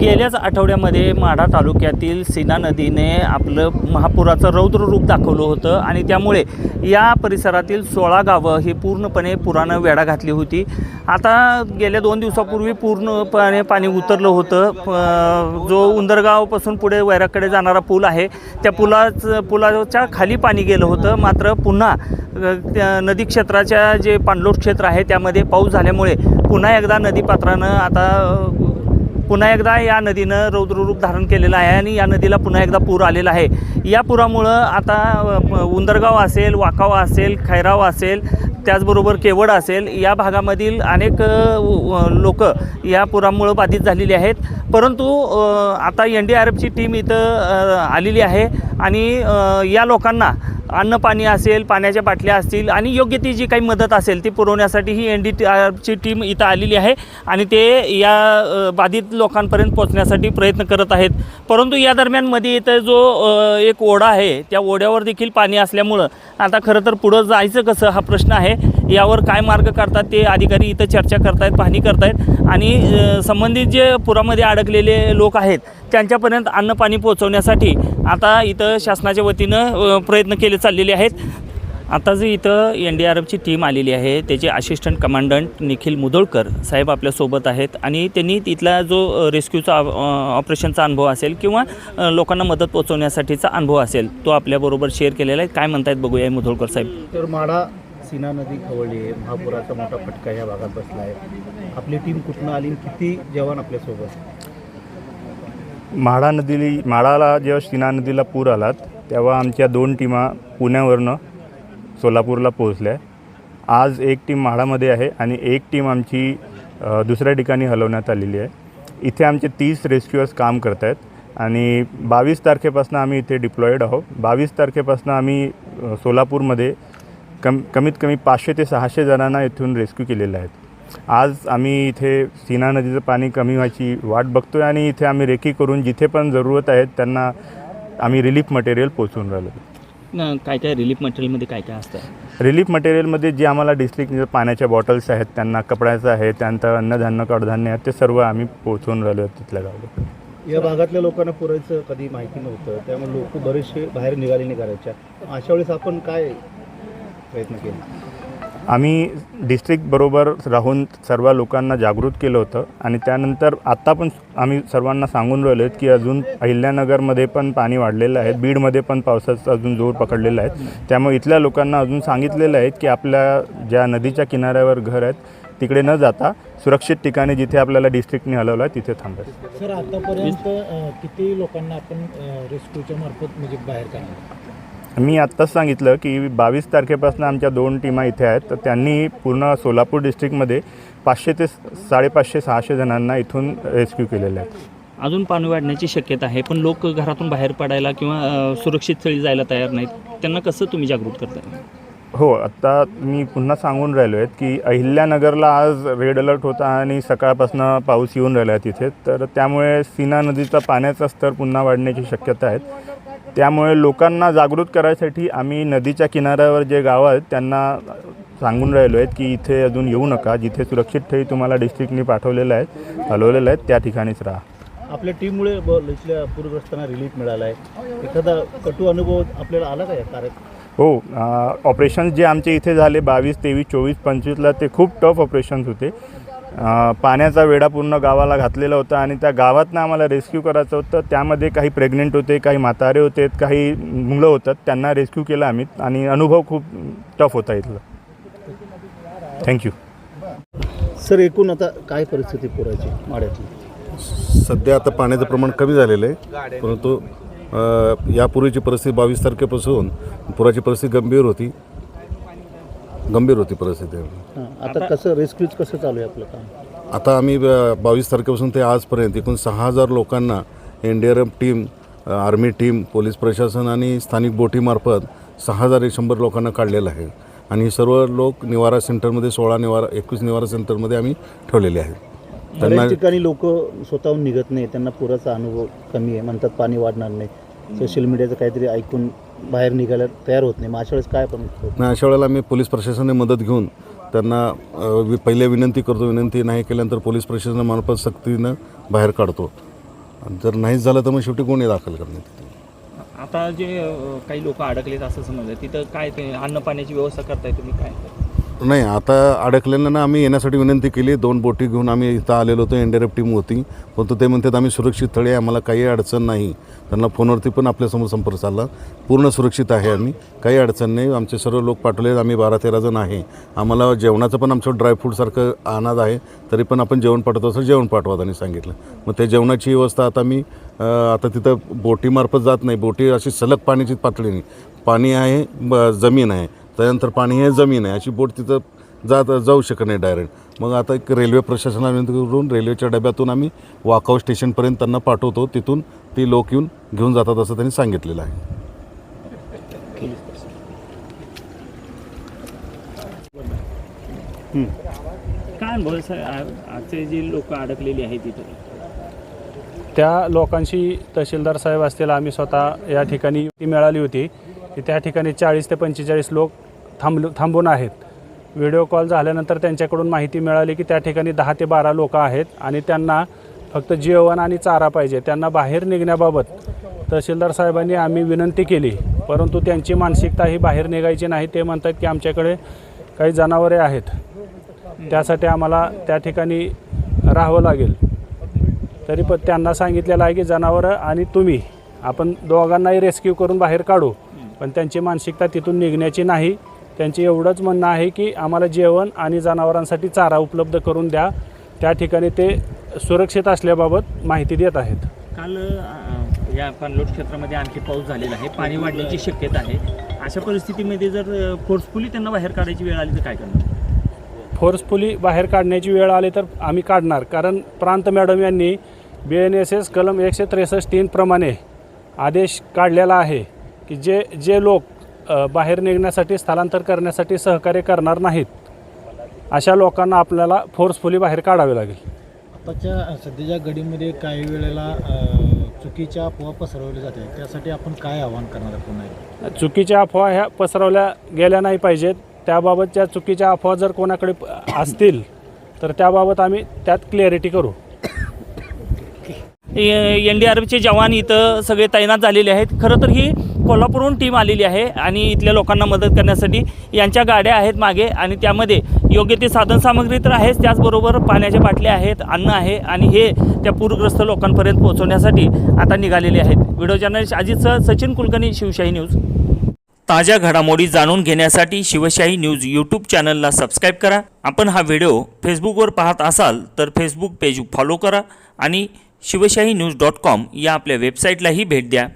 गेल्याच आठवड्यामध्ये माढा तालुक्यातील सीना नदीने आपलं महापुराचं रौद्र रूप दाखवलं होतं आणि त्यामुळे या परिसरातील सोळा गावं ही पूर्णपणे पुरानं वेढा घातली होती. आता गेल्या दोन दिवसापूर्वी पूर्णपणे पाणी उतरलं होतं. जो उंदरगावपासून पुढे वैराकडे जाणारा पूल आहे त्या पुलाच पुलाच्या खाली पाणी गेलं होतं. मात्र पुन्हा त्या नदी क्षेत्राच्या जे पाणलोट क्षेत्र आहे त्यामध्ये पाऊस झाल्यामुळे पुन्हा एकदा नदीपात्रानं आता पुन्हा एकदा या नदीनं रौद्ररूप धारण केलेलं आहे आणि या नदीला पुन्हा एकदा पूर आलेला आहे. या पुरामुळं आता उंदरगाव असेल वाकाव असेल खैराव असेल त्याचबरोबर केवड असेल या भागामधील अनेक लोक या पुरामुळं बाधित झालेली आहेत. परंतु आता एन डी आर एफची टीम इथं आलेली आहे आणि या लोकांना अन्न पाणी असेल पाण्याच्या बाटल्या असतील आणि योग्य ती जी काही मदत असेल ती पुरवण्यासाठी ही एन डी टी आरची टीम इथं आलेली आहे आणि ते या बाधित लोकांपर्यंत पोहोचण्यासाठी प्रयत्न करत आहेत. परंतु या दरम्यानमध्ये इथं जो एक ओढा आहे त्या ओढ्यावर देखील पाणी असल्यामुळं आता खरं तर पुढं जायचं कसं हा प्रश्न आहे यावर काय मार्ग करतात ते अधिकारी इथं चर्चा करतायत पाहणी करतायत आणि संबंधित जे पुरामध्ये अडकलेले लोक आहेत त्यांच्यापर्यंत अन्न पाणी पोहोचवण्यासाठी आता इथं शासनाच्या वतीनं प्रयत्न केले चाललेले आहेत. आता जे इथं एन डी आर एफची टीम आलेली आहे त्याचे असिस्टंट कमांडंट निखिल मुदोळकर साहेब आपल्यासोबत आहेत आणि त्यांनी तिथला जो रेस्क्यूचा ऑपरेशनचा अनुभव असेल किंवा लोकांना मदत पोहोचवण्यासाठीचा अनुभव असेल तो आपल्याबरोबर शेअर केलेला आहे. काय म्हणतायत बघूया मुधोळकर साहेब. तर माडा सीना नदी खवळली आहे महापुराचा मोठा फटका या भागात बसला आहे. आपली टीम कुठनं आली किती जवान आपल्यासोबत? म्हाडा नदीली म्हाडाला जेव्हा शिना नदीला पूर आलात तेव्हा आमच्या दोन टीमा पुण्यावरनं सोलापूरला पोहोचल्या. आज एक टीम म्हाडामध्ये आहे आणि एक टीम आमची दुसऱ्या ठिकाणी हलवण्यात आलेली आहे. इथे आमचे तीस रेस्क्युअर्स काम करत आहेत आणि बावीस तारखेपासून आम्ही इथे डिप्लॉईड आहोत. बावीस तारखेपासून आम्ही सोलापूरमध्ये कम कमीत कमी पाचशे ते सहाशे जणांना इथून रेस्क्यू केलेले आहेत. आज आम्ही इथे सीना नदीचं पाणी कमी व्हायची वाट बघतो आहे आणि इथे आम्ही रेकी करून जिथे पण जरूरत आहेत त्यांना आम्ही रिलीफ मटेरियल पोचवून राहिलो. न, काय काय रिलीफ मटेरियलमध्ये काय काय असतं? रिलीफ मटेरियलमध्ये जे आम्हाला डिस्ट्रिक्ट पाण्याच्या बॉटल्स आहेत त्यांना कपड्याचं आहे त्यानंतर अन्नधान्य कडधान्य आहेत ते सर्व आम्ही पोचवून राहिलो तिथल्या गावाला या भागातल्या लोकांना पुरायचं कधी माहिती नव्हतं त्यामुळे लोक बरेचसे बाहेर निघाले नाही करायच्या अशा वेळेस आपण काय प्रयत्न केला? आम्ही डिस्ट्रिक्टबरोबर राहून सर्व लोकांना जागृत केलं होतं. आणि त्यानंतर आत्ता पण आम्ही सर्वांना सांगून राहिलो आहेत की अजून अहिल्यानगरमध्ये पण पाणी वाढलेलं आहे. बीडमध्ये पण पावसाचा अजून जोर पकडलेला आहे. त्यामुळे इथल्या लोकांना अजून सांगितलेलं आहे की आपल्या ज्या नदीच्या किनाऱ्यावर घर आहेत तिकडे न जाता सुरक्षित ठिकाणी जिथे आपल्याला डिस्ट्रिक्टने हलवलं आहे तिथे थांबायचं सर आतापर्यंत किती लोकांना आपण रेस्क्यूच्या मार्फत म्हणजे बाहेर काढलं? मी आत्ताच सांगितलं की बावीस तारखेपासून आमच्या दोन टीमा इथे आहेत. तर त्यांनी पूर्ण सोलापूर डिस्ट्रिक्टमध्ये पाचशे ते साडेपाचशे सहाशे जणांना इथून रेस्क्यू केलेले आहेत. अजून पाणी वाढण्याची शक्यता आहे पण लोक घरातून बाहेर पडायला किंवा सुरक्षित स्थळी जायला तयार नाहीत. त्यांना कसं तुम्ही जागृत करताय? हो आत्ता मी पुन्हा सांगून राहिलो आहेत की अहिल्यानगरला आज रेड अलर्ट होता आणि सकाळपासून पाऊस येऊन राहिला आहे तिथे. तर त्यामुळे सीना नदीचा पाण्याचा स्तर पुन्हा वाढण्याची शक्यता आहेत त्यामुळे लोकांना जागृत करायसाठी आम्ही नदीच्या किनाऱ्यावर जे गावं आहेत त्यांना सांगून राहिलो आहेत की इथे अजून येऊ नका. जिथे सुरक्षित ठेवी तुम्हाला डिस्ट्रिक्टनी पाठवलेलं आहे हलवलेलं आहे त्या ठिकाणीच राहा. आपल्या टीममुळे इथल्या पूरग्रस्तांना रिलीफ मिळाला आहे एखादा कटू अनुभव आपल्याला आला का या कार्यात? हो ऑपरेशन्स जे आमचे इथे झाले बावीस तेवीस चोवीस पंचवीसला ते खूप टफ ऑपरेशन्स होते. पाण्याचा वेढा पूर्ण गावाला घातलेला होता आणि त्या गावातनं आम्हाला रेस्क्यू करायचं होतं. त्यामध्ये काही प्रेग्नेंट होते काही म्हातारे होते काही मुलं होतात त्यांना रेस्क्यू केलं आम्ही आणि अनुभव खूप टफ होता इथला. थँक्यू सर एकूण आता काय परिस्थिती पुरायची माड्यातली? सध्या आता पाण्याचं प्रमाण कमी झालेलं आहे. परंतु यापूर्वीची परिस्थिती बावीस तारखेपासून पुराची परिस्थिती गंभीर होती. गंभीर होती परिस्थिती. हां आता कसं रेस्क्यूज कसं चालू आहे आपलं काम? आता आम्ही बावीस तारखेपासून ते आजपर्यंत एकूण सहा हजार लोकांना N D R F team अ, आर्मी टीम पोलीस प्रशासन आणि स्थानिक बोटीमार्फत सहा हजार एक शंभर लोकांना काढलेलं आहे. आणि हे सर्व लोक निवारा सेंटरमध्ये सोळा निवारा एकवीस निवारा सेंटरमध्ये आम्ही ठेवलेले आहेत. त्यांना बऱ्याच ठिकाणी लोक स्वतःहून निघत नाही त्यांना पुराचा अनुभव कमी आहे. म्हणतात पाणी वाढणार नाही. सोशल मीडियाचं काहीतरी ऐकून बाहेर निघायला तयार होत नाही. मग अशा वेळेस काय पण? नाही अशा वेळेला आम्ही पोलीस प्रशासनाने मदत घेऊन त्यांना अ, पहिले विनंती करतो विनंती नाही केल्यानंतर पोलीस प्रशासनामार्फत सक्तीनं बाहेर काढतो. जर नाहीच झालं तर मग शेवटी गुन्हे दाखल करण्यात येतील आता जे अ, काही लोक अडकलेत असं समजलं तिथं काय ते अन्न पाण्याची व्यवस्था करताय तुम्ही काय? नाही आता अडकलेल्यांना आम्ही येण्यासाठी विनंती केली. दोन बोटी घेऊन आम्ही इथं आलेलो होतो N D R F team होती परंतु ते म्हणतात आम्ही सुरक्षित थळी आहे, आम्हाला काही अडचण नाही. त्यांना फोनवरती पण आपल्यासमोर संपर्क चालला पूर्ण सुरक्षित आहे आम्ही. काही अडचण नाही. आमचे सर्व लोक पाठवले आम्ही बारा तेरा जण आहे. आम्हाला जेवणाचं पण आमचं ड्रायफ्रूटसारखं अनाज आहे. तरी पण आपण जेवण पाठवतो असं जेवण पाठवा त्यांनी सांगितलं. मग त्या जेवणाची व्यवस्था आता मी आता तिथं बोटीमार्फत जात नाही. बोटी अशी सलग पाण्याची पातळी नाही. पाणी आहे ब- जमीन आहे. त्यानंतर पाणी हे जमीन आहे. अशी बोट तिथं जात जाऊ शकत नाही डायरेक्ट मग आता एक रेल्वे प्रशासनाला विनंती करून रेल्वेच्या डब्यातून आम्ही वाकाव स्टेशनपर्यंत त्यांना पाठवतो. तिथून ती लोक येऊन घेऊन जातात असं त्यांनी सांगितलेलं आहे. काय अनुभव आजचे जे लोक अडकलेली आहेत तिथं त्या लोकांशी तहसीलदार साहेब असतील आम्ही स्वतः या ठिकाणी ती मिळाली होती. की त्या ठिकाणी चाळीस ते पंचेचाळीस लोक थांबलो थांबून आहेत. व्हिडिओ कॉल झाल्यानंतर त्यांच्याकडून माहिती मिळाली की त्या ठिकाणी दहा ते बारा लोक आहेत आणि त्यांना फक्त जेवण आणि चारा पाहिजे. त्यांना बाहेर निघण्याबाबत तहसीलदार साहेबांनी आम्ही विनंती केली. परंतु त्यांची मानसिकता ही बाहेर निघायची नाही. ते म्हणतात की आमच्याकडे काही जनावरे आहेत. त्यासाठी आम्हाला त्या ठिकाणी राहावं लागेल. तरी पण त्यांना सांगितलेलं आहे की जनावरं आणि तुम्ही आपण दोघांनाही रेस्क्यू करून बाहेर काढू. पण त्यांची मानसिकता तिथून निघण्याची नाही. त्यांचे एवढंच म्हणणं आहे की आम्हाला जेवण आणि जनावरांसाठी चारा उपलब्ध करून द्या. त्या ठिकाणी ते सुरक्षित असल्याबाबत माहिती देत आहेत. काल अ, या पाणलोट क्षेत्रामध्ये आणखी पाऊस झालेला आहे. पाणी वाढण्याची शक्यता आहे. अशा परिस्थितीमध्ये जर फोर्सफुली त्यांना बाहेर काढायची वेळ आली तर काय करणार? फोर्सफुली बाहेर काढण्याची वेळ आली तर आम्ही काढणार. कारण प्रांत मॅडम यांनी बी एन एस एस कलम एकशे त्रेसष्ट तीन प्रमाणे आदेश काढलेला आहे की जे जे लोक बाहेर निघण्यासाठी स्थलांतर करण्यासाठी सहकार्य करणार नाहीत. अशा लोकांना आपल्याला फोर्सफुली बाहेर काढावे लागेल. आताच्या सध्याच्या घडीमध्ये काही वेळेला चुकीच्या अफवा पसरवल्या जाते त्यासाठी आपण काय आवाहन करणार पुन्हा? चुकीच्या अफवा ह्या पसरवल्या गेल्या नाही पाहिजेत. त्याबाबतच्या चुकीच्या अफवा जर कोणाकडे असतील तर त्याबाबत आम्ही त्यात क्लॅरिटी करू. एन डी आर एफचे जवान इथं सगळे तैनात झालेले आहेत. खरं तर ही कोल्हापूरहून टीम आलेली आहे आणि इथल्या लोकांना मदत करण्यासाठी यांच्या गाड्या आहेत मागे आणि त्यामध्ये योग्य ते साधनसामग्री तर आहेच त्याचबरोबर पाण्याच्या बाटल्या आहेत अन्न आहे आणि हे त्या पूरग्रस्त लोकांपर्यंत पोहोचवण्यासाठी आता निघालेले आहेत. व्हिडिओ जर्नलिस्ट अजितसह सचिन कुलकर्णी शिवशाही न्यूज. ताज्या घडामोडी जाणून घेण्यासाठी शिवशाही न्यूज यूट्यूब चॅनलला सबस्क्राईब करा. आपण हा व्हिडिओ फेसबुकवर पाहत असाल तर फेसबुक पेज फॉलो करा आणि शिवशाही न्यूज डॉट कॉम या आपल्या वेबसाईटलाही भेट द्या.